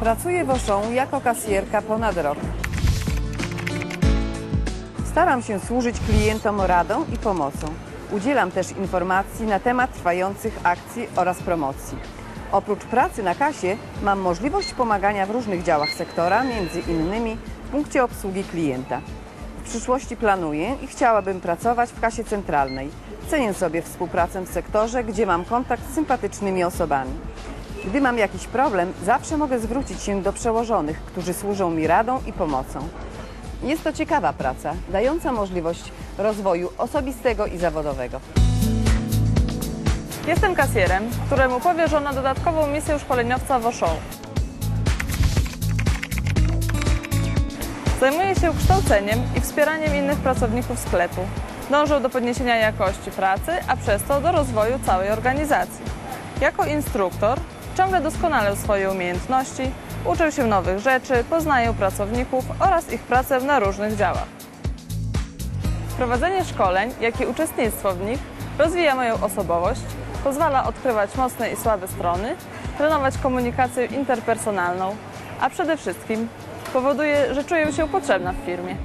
Pracuję w Auchan jako kasjerka ponad rok. Staram się służyć klientom radą i pomocą. Udzielam też informacji na temat trwających akcji oraz promocji. Oprócz pracy na kasie mam możliwość pomagania w różnych działach sektora, między innymi w punkcie obsługi klienta. W przyszłości planuję i chciałabym pracować w kasie centralnej. Cenię sobie współpracę w sektorze, gdzie mam kontakt z sympatycznymi osobami. Gdy mam jakiś problem, zawsze mogę zwrócić się do przełożonych, którzy służą mi radą i pomocą. Jest to ciekawa praca, dająca możliwość rozwoju osobistego i zawodowego. Jestem kasjerem, któremu powierzono dodatkową misję szkoleniowca w Auchan. Zajmuję się kształceniem i wspieraniem innych pracowników sklepu. Dążę do podniesienia jakości pracy, a przez to do rozwoju całej organizacji. Jako instruktor ciągle doskonalę swoje umiejętności, uczę się nowych rzeczy, poznaję pracowników oraz ich pracę na różnych działach. Prowadzenie szkoleń, jak i uczestnictwo w nich rozwija moją osobowość, pozwala odkrywać mocne i słabe strony, trenować komunikację interpersonalną, a przede wszystkim powoduje, że czuję się potrzebna w firmie.